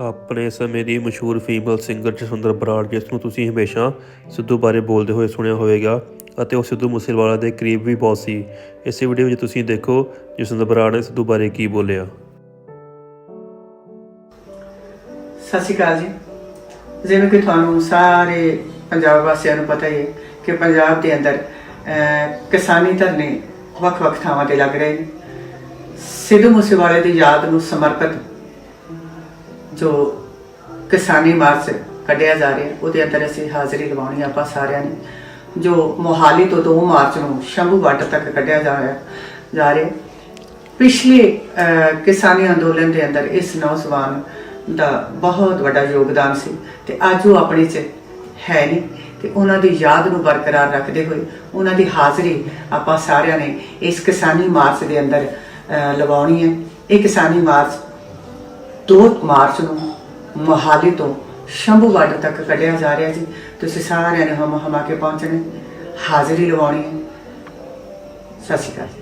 ਆਪਣੇ ਸਮੇਂ ਦੀ ਮਸ਼ਹੂਰ ਫੀਮੇਲ ਸਿੰਗਰ ਜਸਵਿੰਦਰ ਬਰਾੜ, ਜਿਸ ਨੂੰ ਤੁਸੀਂ ਹਮੇਸ਼ਾ ਸਿੱਧੂ ਬਾਰੇ ਬੋਲਦੇ ਹੋਏ ਸੁਣਿਆ ਹੋਵੇਗਾ ਅਤੇ ਉਹ ਸਿੱਧੂ ਮੂਸੇਵਾਲਾ ਦੇ ਕਰੀਬ ਵੀ ਬਹੁਤ ਸੀ। ਇਸੇ ਵੀਡੀਓ ਵਿੱਚ ਤੁਸੀਂ ਦੇਖੋ ਜਸਵਿੰਦਰ ਬਰਾੜ ਨੇ ਸਿੱਧੂ ਬਾਰੇ ਕੀ ਬੋਲਿਆ। ਸਤਿ ਸ਼੍ਰੀ ਅਕਾਲ ਜੀ। ਜਿਵੇਂ ਕਿ ਤੁਹਾਨੂੰ ਸਾਰੇ ਪੰਜਾਬ ਵਾਸੀਆਂ ਨੂੰ ਪਤਾ ਹੀ ਹੈ ਕਿ ਪੰਜਾਬ ਦੇ ਅੰਦਰ ਕਿਸਾਨੀ ਧਰਨੇ ਵੱਖ-ਵੱਖ ਥਾਵਾਂ ਤੇ ਲੱਗ ਰਹੇ ਨੇ। ਸਿੱਧੂ ਮੂਸੇਵਾਲੇ ਦੀ ਯਾਦ ਨੂੰ ਸਮਰਪਿਤ ਜੋ ਕਿਸਾਨੀ ਮਾਰਚ ਕੱਢਿਆ ਜਾ ਰਿਹਾ ਉਹਦੇ ਅੰਦਰ ਅਸੀਂ ਹਾਜ਼ਰੀ ਲਵਾਉਣੀ ਆਪਾਂ ਸਾਰਿਆਂ ਨੇ, ਜੋ ਮੋਹਾਲੀ ਤੋਂ 2 ਮਾਰਚ ਨੂੰ ਸ਼ੰਭੂ ਬਾਰਡਰ ਤੱਕ ਕੱਢਿਆ ਜਾ ਰਿਹਾ ਜਾ ਰਿਹਾ ਪਿਛਲੇ ਕਿਸਾਨੀ ਅੰਦੋਲਨ ਦੇ ਅੰਦਰ ਇਸ ਨੌਜਵਾਨ ਦਾ ਬਹੁਤ ਵੱਡਾ ਯੋਗਦਾਨ ਸੀ ਤੇ ਅੱਜ ਉਹ ਆਪਣੇ 'ਚ ਹੈ ਨਹੀਂ ਤੇ ਉਹਨਾਂ ਦੀ ਯਾਦ ਨੂੰ ਬਰਕਰਾਰ ਰੱਖਦੇ ਹੋਏ ਉਹਨਾਂ ਦੀ ਹਾਜ਼ਰੀ ਆਪਾਂ ਸਾਰਿਆਂ ਨੇ ਇਸ ਕਿਸਾਨੀ ਮਾਰਚ ਦੇ ਅੰਦਰ ਲਵਾਉਣੀ ਹੈ। ਇਹ ਕਿਸਾਨੀ ਮਾਰਚ 2 ਮਾਰਚ ਨੂੰ, ਮੋਹਾਲੀ ਤੋਂ ਸ਼ੰਭੂ ਬਾਰਡਰ ਤੱਕ ਕੱਢਿਆ ਜਾ ਰਿਹਾ ਜੀ। ਤੁਸੀਂ ਸਾਰਿਆਂ ਨੇ ਹਮ ਹਮਾ ਕੇ ਪਹੁੰਚਣੇ, ਹਾਜ਼ਰੀ ਲਵਾਉਣੀ। ਹੈ ਸਤਿ ਸ਼੍ਰੀ ਅਕਾਲ ਜੀ।